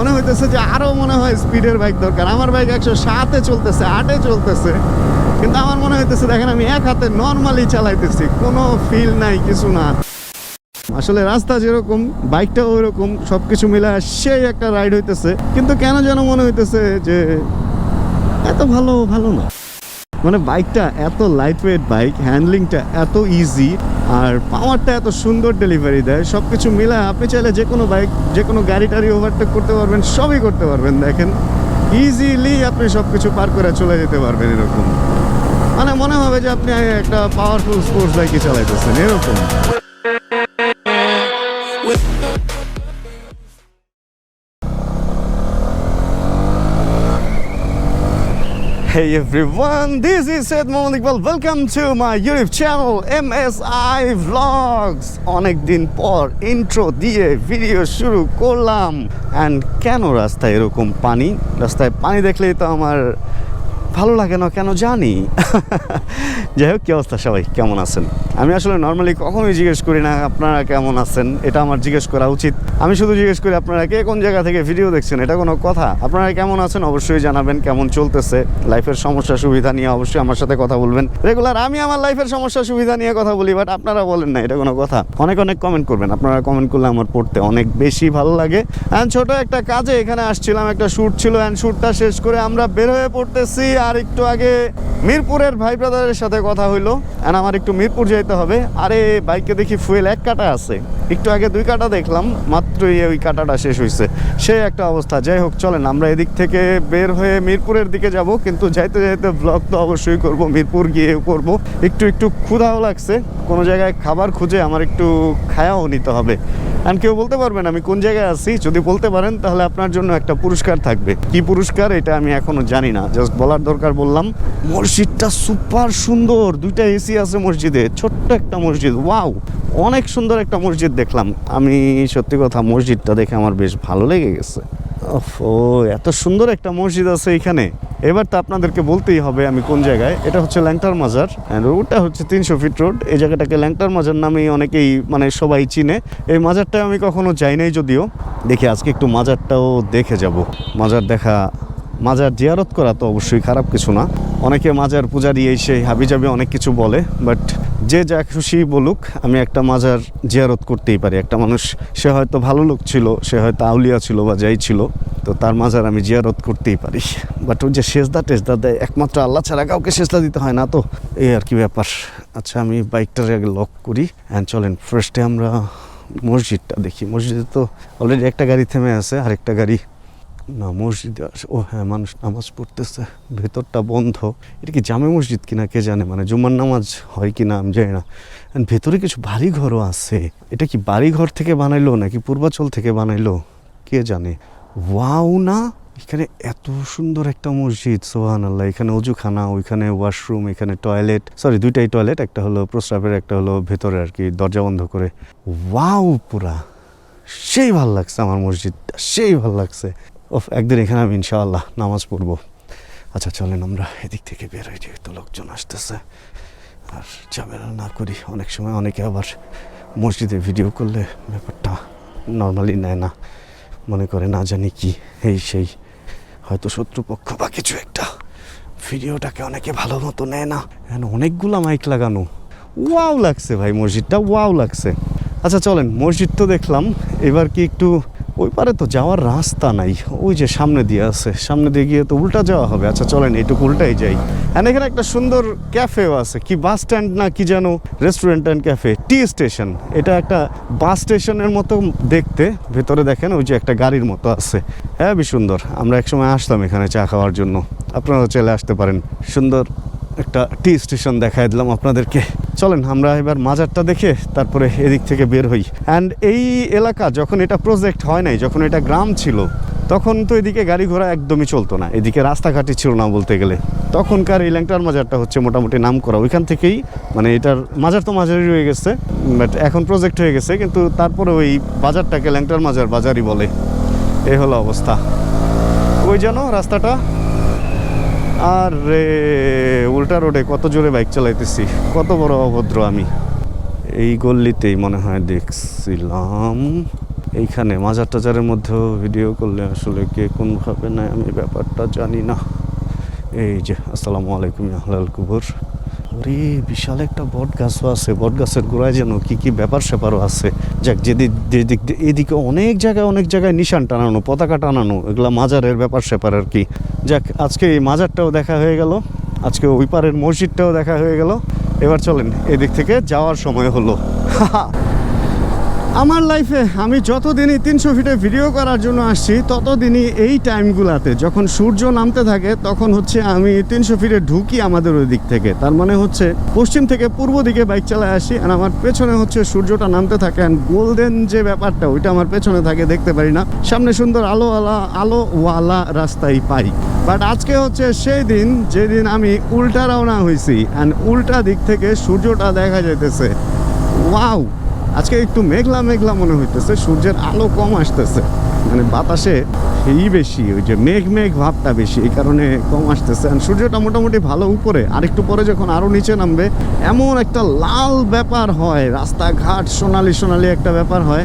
মনে হইতেছে যে আরও মনে হয় স্পিডের বাইক দরকার। আমার বাইক একশো সাতে চলতেছে, আটে চলতেছে। কিন্তু আমার মনে হইতেছে, দেখেন আমি এক হাতে নর্মালি চালাইতেছি, কোনো ফিল নাই, কিছু না। আসলে রাস্তা যেরকম, বাইকটাও ওইরকম সব কিছু মিলে সেই একটা রাইড হইতেছে। কিন্তু কেন যেন মনে হইতেছে যে এত ভালো ভালো না। মানে বাইকটা এত লাইট ওয়েট বাইক হ্যান্ডলিংটা এত ইজি আর পাওয়ারটা এত সুন্দর ডেলিভারি দেয়। সব কিছু মিলে আপনি চাইলে যে কোনো বাইক যে কোনো গাড়ি টাড়ি ওভারটেক করতে পারবেন, সবই করতে পারবেন, দেখেন। ইজিলি আপনি সব কিছু পার করে চলে যেতে পারবেন এরকম। মানে মনে হবে যে আপনি একটা পাওয়ারফুল স্পোর্টস বাইকই চালাইতেছেন, এরকম। Hey everyone, this is Said Mohammad Iqbal. Welcome to my YouTube channel MSI Vlogs. অনেক দিন পর ইন্ট্রো দিয়ে ভিডিও শুরু করলাম অ্যান্ড কেন রাস্তায় এরকম পানি রাস্তায় পানি দেখলেই তো আমার ভালো লাগে না কেন জানি। যাই হোক, কী অবস্থা সবাই? কেমন আছেন? আমি আসলে নর্মালি কখনোই জিজ্ঞেস করি না, আপনারা কেমন আছেন? এটা আমার জিজ্ঞেস করা উচিত। আমি শুধু জিজ্ঞেস করি, আপনারা কে কোন জায়গা থেকে ভিডিও দেখছেন? এটা কোনো কথা। আপনারা কেমন আছেন? অবশ্যই জানাবেন কেমন চলতেছে। লাইফের সমস্যা, সুবিধা নিয়ে অবশ্যই আমার সাথে কথা বলবেন। রেগুলার আমি আমার লাইফের সমস্যা, সুবিধা নিয়ে কথা বলি বাট আপনারা বলেন না, এটা কোনো কথা। অনেক অনেক কমেন্ট করবেন। আপনারা কমেন্ট করলে আমার পড়তে অনেক বেশি ভালো লাগে। অ্যান্ড ছোট একটা কাজে এখানে আসছিলাম, একটা শ্যুট ছিল অ্যান্ড শ্যুটটা শেষ করে আমরা বের হয়ে পড়তেছি। আর একটু আগে মিরপুরের ভাই ব্রাদারের সাথে কথা হইল। অ্যান্ড আমার একটু মিরপুর যেতে হবে। আরে, বাইকে দেখি ফুয়েল এক কাটা আছে। একটু আগে দুই কাটা দেখলাম, মাত্রই ওই কাটাটা শেষ হয়েছে সেই একটা অবস্থা। যাই হোক, চলেন, আমরা এদিক থেকে বের হয়ে মিরপুরের দিকে যাব। কিন্তু যাইতে যাইতে ব্লগ তো অবশ্যই করব, মিরপুর গিয়ে করব। একটু একটু ক্ষুধাও লাগছে। কোনো জায়গায় খাবার খুঁজে আমার একটু খায়াও নিতে হবে। আর কেউ বলতে পারবেন আমি কোন জায়গায় আছি? যদি বলতে পারেন, তাহলে আপনার জন্য একটা পুরস্কার থাকবে। কি পুরস্কার? এটা আমি এখনও জানি না। জাস্ট বলার দরকার বললাম। মসজিদটা সুপার সুন্দর। দুইটা এসি আছে মসজিদে। ছোট্ট একটা মসজিদ। ওয়াও অনেক সুন্দর একটা মসজিদ দেখলাম। আমি, সত্যি কথা, মসজিদটা দেখে আমার বেশ ভালো লেগে গেছে। ও, এত সুন্দর একটা মসজিদ আছে এখানে। এবার তো আপনাদেরকে বলতেই হবে আমি কোন জায়গায়। এটা হচ্ছে ল্যাংটার মাজার রোডটা হচ্ছে তিনশো ফিট রোড এই জায়গাটাকে ল্যাংটার মাজার নামেই অনেকেই মানে সবাই চিনে। এই মাজারটা আমি কখনো যাই নাই যদিও। দেখি আজকে একটু মাজারটাও দেখে যাব। মাজার দেখা, মাজার জিয়ারত করা তো অবশ্যই খারাপ কিছু না। অনেকে মাজার পূজারি এসে হাবিজাবি অনেক কিছু বলে বাট যে যা খুশি বলুক, আমি একটা মাজার জিয়ারত করতেই পারি। একটা মানুষ, সে হয়তো ভালো লোক ছিল, সে হয়তো আউলিয়া ছিল বা যাই ছিল, তো তার মাজার আমি জিয়ারত করতেই পারি। বাট ওই যে সেজদা টেজদা দেয়, একমাত্র আল্লাহ ছাড়া কাউকে সেজদা দিতে হয় না তো। এই আর কি ব্যাপার। আচ্ছা আমি বাইকটার আগে লক করি অ্যান্ড চলেন ফার্স্টে আমরা মসজিদটা দেখি। মসজিদে তো অলরেডি একটা গাড়ি থেমে আছে, আরেকটা গাড়ি না, মসজিদে ও হ্যাঁ মানুষ নামাজ পড়তেছে, ভেতরটা বন্ধ। এটা কি জামে মসজিদ কিনা কে জানে? মানে জুম্মার নামাজ হয় কি না আমি জানি না। ভেতরে কিছু বাড়ি ঘরও আছে। এটা কি বাড়ি ঘর থেকে বানাইলো নাকি পূর্বাচল থেকে বানাইলো? কে জানে? ওয়াও না! এখানে এত সুন্দর একটা মসজিদ সোহান আল্লাহ এখানে অজুখানা, ওইখানে ওয়াশরুম, এখানে টয়লেট। সরি দুইটাই টয়লেট, একটা হলো প্রস্রাবের, একটা হলো ভেতরে আর কি, দরজা বন্ধ করে। ওয়াও পুরা! সেই ভালো লাগছে আমার মসজিদটা, সেই ভালো লাগছে। ওফ, একদিন এখানে আমি ইনশাআল্লাহ নামাজ পড়ব। আচ্ছা চলেন আমরা এদিক থেকে বের হয়ে যেহেতু লোকজন আসতেছে। আর ঝামেলা না করি, অনেক সময় অনেকে আবার মসজিদে ভিডিও করলে ব্যাপারটা নর্মালি নেয় না। মনে করে না জানি কি, এই সেই। হয়তো শত্রুপক্ষ বা কিছু একটা। ভিডিওটাকে অনেকে ভালো মতো নেয় না। এখন অনেকগুলো মাইক লাগানো। ওয়াও লাগছে ভাই, মসজিদটা ওয়াও লাগছে। আচ্ছা চলেন, মসজিদ তো দেখলাম। এবার কি একটু ওই পারে তো যাওয়ার রাস্তা নাই। ওই যে সামনে দিয়ে আছে। সামনে দিয়ে গিয়ে তো উল্টা যাওয়া হবে। আচ্ছা চলেন, এইটুকু উল্টাই যাই। আর এখানে একটা সুন্দর ক্যাফেও আছে। কি বাস স্ট্যান্ড না কি যেন restaurant and cafe tea station এটা একটা বাস স্টেশনের মতো দেখতে। ভেতরে দেখেন, ওই যে একটা গাড়ির মতো আছে। হ্যাঁ বেশ সুন্দর। আমরা একসময় আসতাম এখানে চা খাওয়ার জন্য। আপনারাও চলে আসতে পারেন। সুন্দর একটা টি স্টেশন দেখাই দিলাম আপনাদেরকে। চলেন, আমরা এবার মাজারটা দেখে তারপরে এদিক থেকে বের হই। অ্যান্ড এই এলাকা যখন এটা প্রজেক্ট হয় নাই, যখন এটা গ্রাম ছিল, তখন তো এদিকে গাড়ি ঘোড়া একদমই চলতো না। এদিকে রাস্তাঘাটই ছিল না বলতে গেলে। তখনকার এই ল্যাংটার মাজারটা হচ্ছে মোটামুটি নাম করা ওইখান থেকেই মানে এটার মাজার তো মাজারই রয়ে গেছে বাট এখন প্রজেক্ট হয়ে গেছে, কিন্তু তারপরে ওই বাজারটাকে ল্যাংটার মাজার বাজারই বলে। এই হলো অবস্থা। ওই যেন রাস্তাটা আর রে উল্টা রোডে কত জোরে বাইক চালাইতেছি, কত বড় অভদ্র আমি। এই গল্লিতেই মনে হয় দেখছিলাম। এইখানে মাজার টাজারের মধ্যেও ভিডিও করলে আসলে কে কোনভাবে নেয় আমি ব্যাপারটা জানি না। এই যে, আসসালামু আলাইকুম আহলাল কুবুর। ওরে, বিশাল একটা বট গাছও আছে। বট গাছের গোড়ায় যেন কী কী ব্যাপার স্যাপারও আছে। যাক, যেদিক যেদিক, এদিকে অনেক জায়গায় অনেক জায়গায় নিশান টানানো, পতাকা টানানো, এগুলা মাজারের ব্যাপার স্যাপার আর কি। যাক, আজকে এই মাজারটাও দেখা হয়ে গেল। আজকে ওই পারের মসজিদটাও দেখা হয়ে গেল। এবার চলেন, এদিক থেকে যাওয়ার সময় হলো। আমার লাইফে আমি যতদিনই তিনশো ফিটে ভিডিও করার জন্য আসছি, ততদিনই এই টাইমগুলাতে যখন সূর্য নামতে থাকে, তখন হচ্ছে আমি তিনশো ফিটে ঢুকি আমাদের ওই দিক থেকে। তার মানে হচ্ছে পশ্চিম থেকে পূর্ব দিকে বাইক চালায় আসি আর আমার পেছনে হচ্ছে সূর্যটা নামতে থাকে অ্যান্ড গোল্ডেন যে ব্যাপারটা, ওইটা আমার পেছনে থাকে, দেখতে পারি না। সামনে সুন্দর আলো আলা আলোওয়ালা রাস্তাই পাই। বাট আজকে হচ্ছে সেই দিন, যেদিন আমি উল্টা রওনা হয়েছি অ্যান্ড উল্টা দিক থেকে সূর্যটা দেখা যাইতেছে। ওয়াও আজকে একটু মেঘলা মেঘলা মনে হইতেছে, সূর্যের আলো কম আসতেছে। মানে বাতাসে সেই বেশি, ওই যে মেঘ মেঘ ভাবটা বেশি, এই কারণে কম আসতেছে। আর সূর্যটা মোটামুটি ভালো উপরে আর একটু পরে যখন আরও নিচে নামবে, এমন একটা লাল ব্যাপার হয়, রাস্তাঘাট সোনালি সোনালি একটা ব্যাপার হয়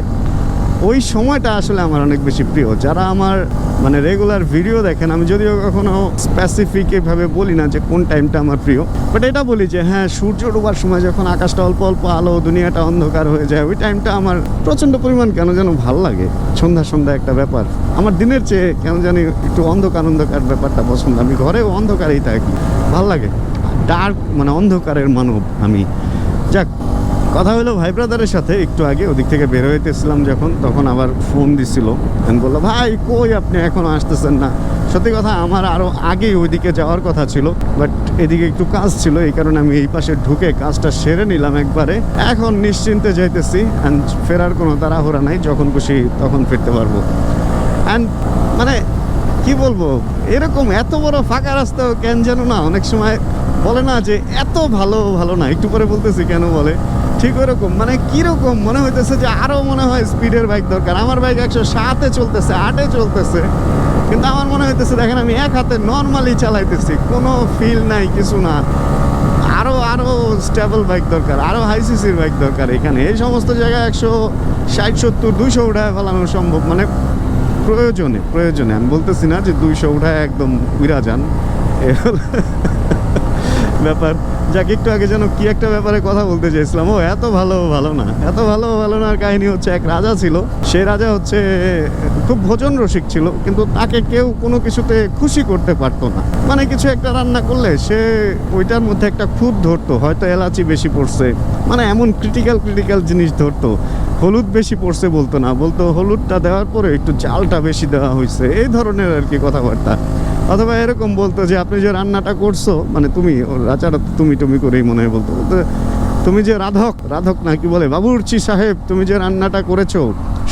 ওই সময়টা আসলে আমার অনেক বেশি প্রিয়। যারা আমার মানে রেগুলার ভিডিও দেখেন, আমি যদিও কখনো স্পেসিফিক এভাবে বলি না যে কোন টাইমটা আমার প্রিয়। বাট এটা বলি যে হ্যাঁ সূর্য ডোবার সময় যখন আকাশটা অল্প অল্প আলো, দুনিয়াটা অন্ধকার হয়ে যায়, ওই টাইমটা আমার প্রচণ্ড পরিমাণ কেন যেন ভালো লাগে। সন্ধ্যা সন্ধ্যা একটা ব্যাপার। আমার দিনের চেয়ে কেন জানি একটু অন্ধকার অন্ধকার ব্যাপারটা পছন্দ। আমি ঘরেও অন্ধকারেই থাকি। ভালো লাগে। ডার্ক মানে অন্ধকারের মানব আমি। যাক কথা হলো, ভাই ব্রাদারের সাথে একটু আগে ওদিক থেকে বের হইতেছিলাম যখন, তখন আবার ফোন দিছিল। আমি বলল, ভাই, কই আপনি? এখনও আসতেছেন না। সত্যি কথা, আমার আরও আগেই ওইদিকে যাওয়ার কথা ছিল বাট এদিকে একটু কাজ ছিল, এই কারণে আমি এই পাশে ঢুকে কাজটা সেরে নিলাম একবারে। এখন নিশ্চিন্তে যাইতেছি অ্যান্ড ফেরার কোনো তাড়াহুড়া নাই, যখন খুশি তখন ফিরতে পারব। অ্যান্ড মানে কি বলব, এরকম এত বড় ফাঁকা রাস্তাও কেন যেন না, অনেক সময় বলে না যে এত ভালো ভালো না, একটু পরে বলতেছি কেন বলে। ঠিক ওরকম মানে কীরকম মনে হইতেছে যে আরও মনে হয় স্পিডের বাইক দরকার। আমার বাইক একশো সাতে চলতেছে, আটে চলতেছে। কিন্তু আমার মনে হইতেছে, দেখেন আমি এক হাতে নর্মালি চালাইতেছি, কোনো ফিল নাই, কিছু না। আরও আরও স্টেবল বাইক দরকার আরও হাই সিসির বাইক দরকার এখানে। এই সমস্ত জায়গায় একশো ষাট, সত্তর, দুইশো উঠায় ফেলানো সম্ভব মানে প্রয়োজনে প্রয়োজনে। আমি বলতেছি না যে দুইশো উঠায় একদম উইরা যান। ব্যাপার। যাক, একটু আগে যেন কি একটা ব্যাপারে কথা বলতে চাইছিলাম ও, এত ভালো ভালো না। এত ভালো ভালো না কাহিনী হচ্ছে এক রাজা ছিল। সে রাজা হচ্ছে, খুব ভোজন রসিক ছিল, কিন্তু তাকে কেউ কোনো কিছুতে খুশি করতে পারতো না। মানে কিছু একটা রান্না করলে সে ওইটার মধ্যে একটা খুদ ধরতো, হয়তো এলাচি বেশি পড়ছে। মানে এমন ক্রিটিক্যাল ক্রিটিক্যাল জিনিস ধরতো। হলুদ বেশি পড়ছে বলতো না। বলতো হলুদটা দেওয়ার পরে একটু চালটা বেশি দেওয়া হয়েছে। এই ধরনের আর কি কথাবার্তা। অথবা এরকম বলতো যে আপনি যে রান্নাটা করছ মানে তুমি রাজারা তুমি তুমি করেই মনে হয় বলতো। তুমি যে রাধক রাধক না কি বলে, বাবুর্চি সাহেব, তুমি যে রান্নাটা করেছ,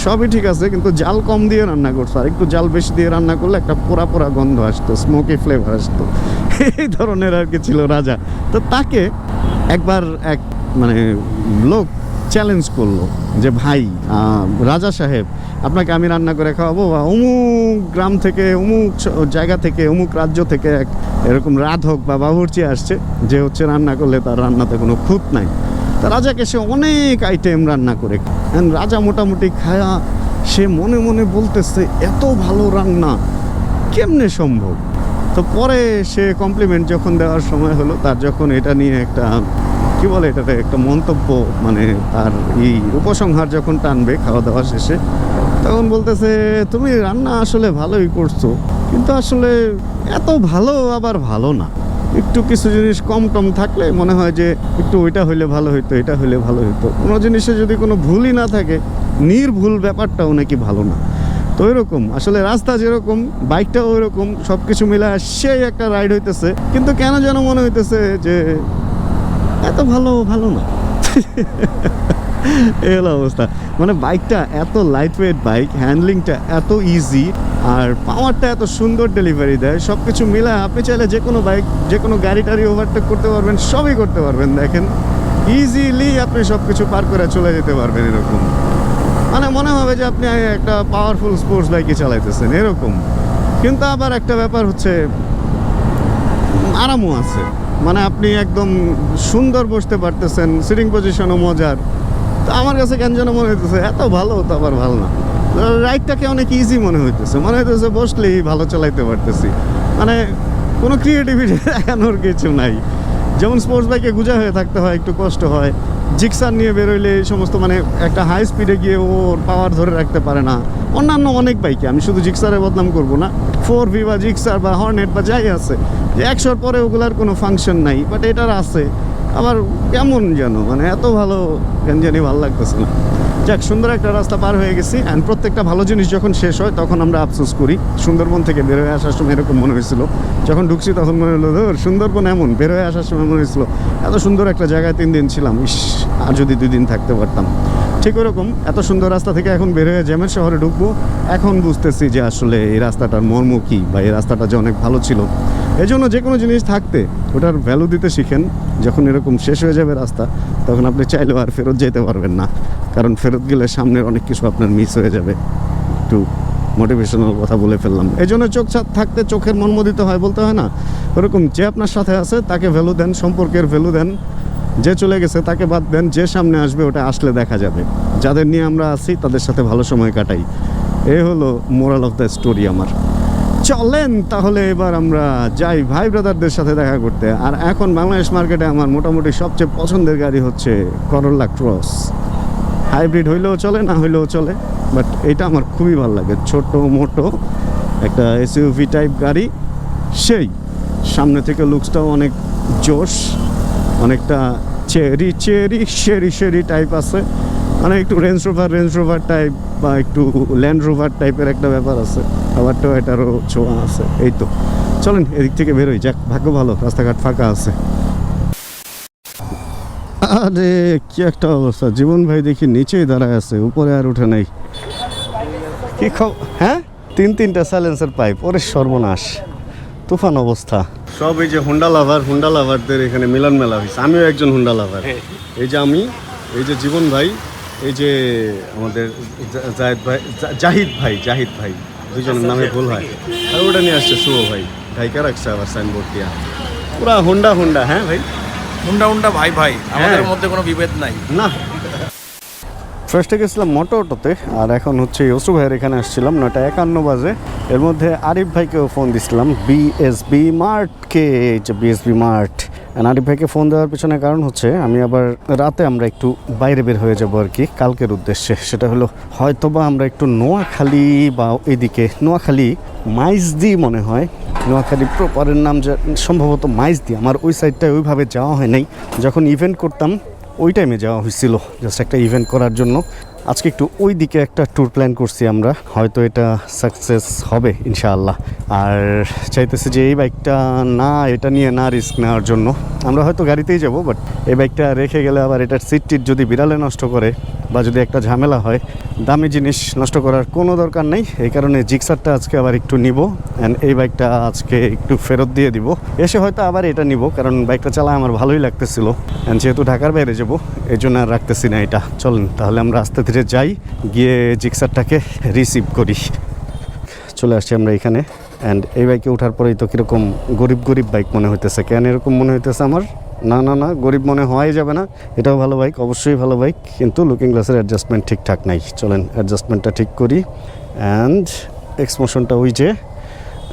সবই ঠিক আছে, কিন্তু জাল কম দিয়ে রান্না করছ, আর একটু জাল বেশি দিয়ে রান্না করলে একটা পোড়া পোড়া গন্ধ আসতো স্মোকি ফ্লেভার আসতো। এই ধরনের আর কি ছিল রাজা। তো তাকে একবার এক মানে লোক চ্যালেঞ্জ করল যে, ভাই রাজা সাহেব, আপনাকে আমি রান্না করে খাওয়াবো বা অমুক গ্রাম থেকে, অমুক জায়গা থেকে, অমুক রাজ্য থেকে এক এরকম রাধক বা বাবুর্চি আসছে যে হচ্ছে রান্না করলে তার রান্নাতে কোনো খুঁত নাই। তা রাজাকে সে অনেক আইটেম রান্না করে রাজা মোটামুটি খায়া, সে মনে মনে বলতেছে, এত ভালো রান্না, কেমনে সম্ভব? তো পরে সে কমপ্লিমেন্ট যখন দেওয়ার সময় হলো, তার যখন এটা নিয়ে একটা কি বলে এটাতে? একটা মন্তব্য মানে তার এই উপসংহার যখন টানবে খাওয়া দাওয়া শেষে, তখন বলতেছে, তুমি রান্না আসলে ভালোই করছ, কিন্তু আসলে এত ভালো আবার ভালো না। একটু কিছু জিনিস কম টম থাকলে মনে হয় যে একটু ওইটা হইলে ভালো হইতো, এটা হইলে ভালো হইতো। কোনো জিনিসে যদি কোনো ভুলই না থাকে, নির্ভুল ব্যাপারটাও নাকি ভালো না। তো ওইরকম আসলে রাস্তা যেরকম, বাইকটাও ওইরকম সব কিছু মিলে সেই একটা রাইড হইতেছে। কিন্তু কেন যেন মনে হইতেছে যে এত ভালো ভালো না। এই অবস্থা। মানে বাইকটা এত লাইট ওয়েট বাইক হ্যান্ডলিংটা এত ইজি আর পাওয়ারটা এত সুন্দর ডেলিভারি দেয়। সব কিছু মিলে আপনি চাইলে যে কোনো বাইক যে কোনো গাড়ি টাড়ি ওভারটেক করতে পারবেন, সবই করতে পারবেন, দেখেন। ইজিলি আপনি সব কিছু পার করে চলে যেতে পারবেন এরকম। মানে মনে হবে যে আপনি একটা পাওয়ারফুল স্পোর্টস বাইকে চালাইতেছেন, এরকম। কিন্তু আবার একটা ব্যাপার হচ্ছে, আরামও আছে। মানে আপনি একদম সুন্দর বসতে পারতেছেন সিটিং পজিশনও মজার। তো আমার কাছে কেন যেন মনে হইতেছে, এত ভালো তো আবার ভালো না। রাইডটাকে অনেক ইজি মনে হইতেছে মনে হইতেছে বসলেই ভালো চালাইতে পারতেছি। মানে কোনো ক্রিয়েটিভিটি দেখানোর কিছু নাই। যেমন স্পোর্টস বাইকে গুজা হয়ে থাকতে হয়, একটু কষ্ট হয়। জিক্সার নিয়ে বেরোইলে এই সমস্ত মানে একটা হাই স্পিডে গিয়ে ওর পাওয়ার ধরে রাখতে পারে না। অন্যান্য অনেক বাইকে আমি শুধু জিক্সারে বদনাম করব না। ফোর ভি বা জিক্সার বা হর্নেট বা যাই আছে, যে একশোর পরে ওগুলার কোনো ফাংশন নাই বাট এটার আছে। আবার কেমন যেন মানে এত ভালো জানি ভালো লাগতেছে না। যাক, সুন্দর একটা রাস্তা পার হয়ে গেছি। অ্যান্ড প্রত্যেকটা ভালো জিনিস যখন শেষ হয়, তখন আমরা আফসোস করি। সুন্দরবন থেকে বের হয়ে আসার সময় এরকম মনে হয়েছিল। যখন ঢুকছি, তখন মনে হলো, ধর, সুন্দরবন এমন। বের হয়ে আসার সময় মনে হয়েছিল, এত সুন্দর একটা জায়গায় তিন দিন ছিলাম। ইস, আর যদি দুই দিন থাকতে পারতাম। ঠিক ওরকম, এত সুন্দর রাস্তা থেকে এখন বের হয়ে জ্যামের শহরে ঢুকবো। এখন বুঝতেছি যে আসলে এই রাস্তাটার মর্ম কী, বা এই রাস্তাটা যে অনেক ভালো ছিল। এই জন্য যে কোনো জিনিস থাকতে ওটার ভ্যালু দিতে শিখেন। যখন এরকম শেষ হয়ে যাবে রাস্তা, তখন আপনি চাইলেও আর ফেরত যেতে পারবেন না। কারণ ফেরত গেলে সামনের অনেক কিছু আপনার মিস হয়ে যাবে। একটু মোটিভেশনাল কথা বলে ফেললাম। এই জন্য চোখ থাকতে চোখের মর্ম দিতে হয় বলতে হয় না? ওরকম যে আপনার সাথে আছে, তাকে ভ্যালু দেন, সম্পর্কের ভ্যালু দেন। যে চলে গেছে, তাকে বাদ দেন, যে সামনে আসবে, ওটা আসলে দেখা যাবে। যাদের নিয়ে আমরা আছি, তাদের সাথে ভালো সময় কাটাই। এ হলো মোরাল অফ দ্য স্টোরি আমার। চলেন তাহলে এবার আমরা যাই ভাই ব্রাদারদের সাথে দেখা করতে। আর এখন বাংলাদেশ মার্কেটে আমার মোটামুটি সবচেয়ে পছন্দের গাড়ি হচ্ছে করোলা ক্রস হাইব্রিড হইলেও চলে, না হইলেও চলে বাট এটা আমার খুবই ভালো লাগে। ছোট মোটো একটা এসইউভি টাইপ গাড়ি, সেই। সামনে থেকে লুকসটাও অনেক জোশ, অনেকটা cherry cherry sherry sherry type আছে। মানে একটু Range Rover Range Rover type বা একটু ল্যান্ড রোভার টাইপের একটা ব্যাপার আছে। আবার তো এটারও ছোঁয়া আছে। এই তো। চলেন, এদিক থেকে বেরোই। যাক, ভাগ্য ভালো, রাস্তাঘাট ফাঁকা আছে। আরে, কি একটা অবস্থা। জীবন ভাই দেখি নিচেই দাঁড়ায় আছে, উপরে আর উঠে নাই। কি খবর হ্যাঁ? তিন তিনটা সাইলেন্সার পাইপ ওরে সর্বনাশ। তুফান অবস্থা। সব এই যে হুন্ডা লাভার হুন্ডা লাভারদের এখানে মিলন মেলা হয়েছে আমিও একজন হুন্ডা লাভার এই যে আমি, এই যে জীবন ভাই এই যে আমাদের জাহিদ ভাই জাহিদ ভাই জাহিদ ভাই দুজনের নামে ভুল হয়। আর ওটা নিয়ে আসছে শুভ ভাই। ঢাইকা রাখছে আবার সাইনবোর্ড দিয়া? পুরা হুন্ডা হুন্ডা হ্যাঁ ভাই? হুন্ডা হুন্ডা ভাই ভাই। আমাদের হ্যাঁ। মধ্যে কোনো বিভেদ নাই। না। ফার্স্টে গেছিলাম মোটো অটোতে, আর এখন হচ্ছে ইউসু ভাইয়ের এখানে আসছিলাম, নয়টা একান্ন বাজে। এর মধ্যে আরিফ ভাইকেও ফোন দিছিলাম বিএসবি মার্টকে যে বিএসবি মার্ট আরিফ ভাইকে ফোন দেওয়ার পিছনে কারণ হচ্ছে, আমি আবার রাতে আমরা একটু বাইরে বের হয়ে যাব আর কি, কালকের উদ্দেশ্যে। সেটা হলো, হয়তোবা আমরা একটু নোয়াখালী বা এইদিকে, নোয়াখালী মাইজদি মনে হয়, নোয়াখালী প্রপারের নাম যে, সম্ভবত মাইজদি, আমার ওই সাইডটায় ওইভাবে যাওয়া হয় নাই। যখন ইভেন্ট করতাম ওই টাইমে যাওয়া হয়েছিল জাস্ট একটা ইভেন্ট করার জন্য। আজকে একটু ওই দিকে একটা ট্যুর প্ল্যান করছি আমরা। হয়তো এটা সাকসেস হবে, ইনশাআল্লাহ। আর চাইতেছি যে এই বাইকটা না, এটা নিয়ে না রিস্ক নেওয়ার জন্য। আমরা হয়তো গাড়িতেই যাব বাট এই বাইকটা রেখে গেলে আবার এটার সিট টিট যদি বিড়ালে নষ্ট করে বা যদি একটা ঝামেলা হয়, দামি জিনিস নষ্ট করার কোনো দরকার নেই। এই কারণে জিক্সারটা আজকে আবার একটু নিব অ্যান্ড এই বাইকটা আজকে একটু ফেরত দিয়ে দিব। এসে হয়তো আবার এটা নিব, কারণ বাইকটা চালা আমার ভালোই লাগতেছিল। অ্যান্ড যেহেতু ঢাকার বাইরে যাব এই জন্য আর রাখতেছি না এটা। চলেন, তাহলে আমরা আস্তে ধীরে যাই, গিয়ে জিক্সারটাকে রিসিভ করি। চলে আসছি আমরা এখানে। অ্যান্ড এই বাইকে ওঠার পরেই তো কীরকম গরিব গরিব বাইক মনে হইতেছে। কেন এরকম মনে হইতেছে আমার? না না না, গরিব মনে হওয়াই যাবে না। এটাও ভালো বাইক অবশ্যই ভালো বাইক কিন্তু লুকিং গ্লাসের অ্যাডজাস্টমেন্ট ঠিকঠাক নাই। চলেন অ্যাডজাস্টমেন্টটা ঠিক করি। অ্যান্ড এক্সমোশনটা ওই যে।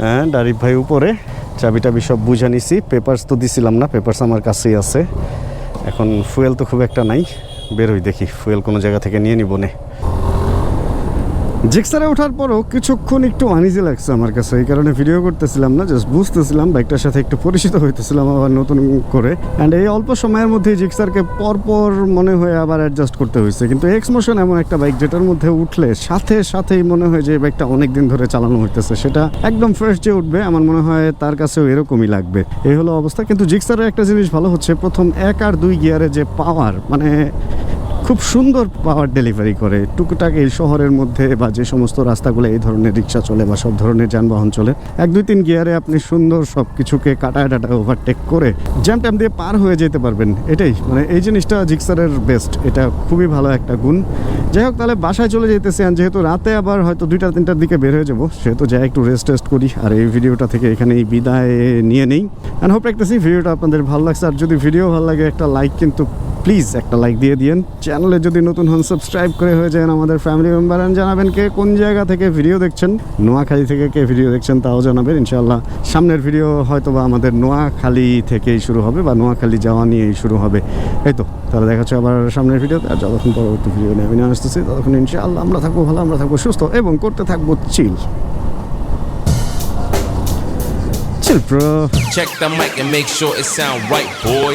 অ্যান্ড আরিফ ভাই উপরে। চাবি টাবি সব বুঝে নিছি। পেপার্স তো দিছিলাম না পেপার্স আমার কাছেই আছে। এখন ফুয়েল তো খুব একটা নাই। বেরোই, দেখি ফুয়েল কোনো জায়গা থেকে নিয়ে নিব নে। জিক্সারে ওঠার পরও কিছুক্ষণ একটু আনিজি লাগছে আমার কাছে। এই কারণে ভিডিও করতেছিলাম না জাস্ট বুঝতেছিলাম বাইকটার সাথে একটু পরিচিত হইতেছিলাম আবার নতুন করে। অ্যান্ড এই অল্প সময়ের মধ্যে জিক্সারকে পরপর মনে হয়ে আবার অ্যাডজাস্ট করতে হয়েছে কিন্তু এক্স মোশন এমন একটা বাইক যেটার মধ্যে উঠলে সাথে সাথেই মনে হয় যে এই বাইকটা অনেক দিন ধরে চালানো হইতেছে। সেটা একদম ফ্রেশ যে উঠবে, আমার মনে হয় তার কাছেও এরকমই লাগবে। এই হলো অবস্থা। কিন্তু জিক্সারের একটা জিনিস ভালো হচ্ছে, প্রথম এক আর দুই গিয়ারে যে পাওয়ার মানে খুব সুন্দর পাওয়ার ডেলিভারি করে। টুকটাক এই শহরের মধ্যে বা যে সমস্ত রাস্তাগুলো এই ধরনের রিক্সা চলে বা সব ধরনের যানবাহন চলে, এক দুই তিন গিয়ারে আপনি সুন্দর সব কিছুকে কাটায় টাটায় ওভারটেক করে জ্যাম ট্যাম দিয়ে পার হয়ে যেতে পারবেন। এটাই মানে এই জিনিসটা জিক্সারের বেস্ট এটা খুবই ভালো একটা গুণ। যাই হোক, তাহলে বাসায় চলে যেতেছি আর যেহেতু রাতে আবার হয়তো দুইটা তিনটার দিকে বের হয়ে যাব, সেহেতু যাই একটু রেস্ট টেস্ট করি। আর এই ভিডিওটা থেকে এখানেই বিদায় নিয়ে নেই। অ্যান্ড হোপ রাখতেছি, ভিডিওটা আপনাদের ভালো লাগছে। আর যদি ভিডিও ভালো লাগে, একটা লাইক কিন্তু প্লিজ একটা লাইক দিয়ে দিয়েন। চ্যানেলে যদি নতুন হন সাবস্ক্রাইব করে হয়ে যান আমাদের ফ্যামিলি মেম্বার জানাবেন কে কোন জায়গা থেকে ভিডিও দেখছেন। নোয়াখালী থেকে কে ভিডিও দেখছেন তাও জানাবেন ইনশাআল্লাহ। সামনের ভিডিও হয়তো বা আমাদের নোয়াখালী থেকেই শুরু হবে বা নোয়াখালী যাওয়া নিয়েই শুরু হবে। এই তো তাহলে দেখা হচ্ছে আবার সামনের ভিডিওতে আর যতক্ষণ পরবর্তী ভিডিও নিয়ে আমি নিয়ে আসতেছি ততক্ষণ ইনশাআল্লাহ আমরা থাকব ভালো আমরা থাকব সুস্থ এবং করতে থাকব চিল Check the mic and make sure it sound right, boy.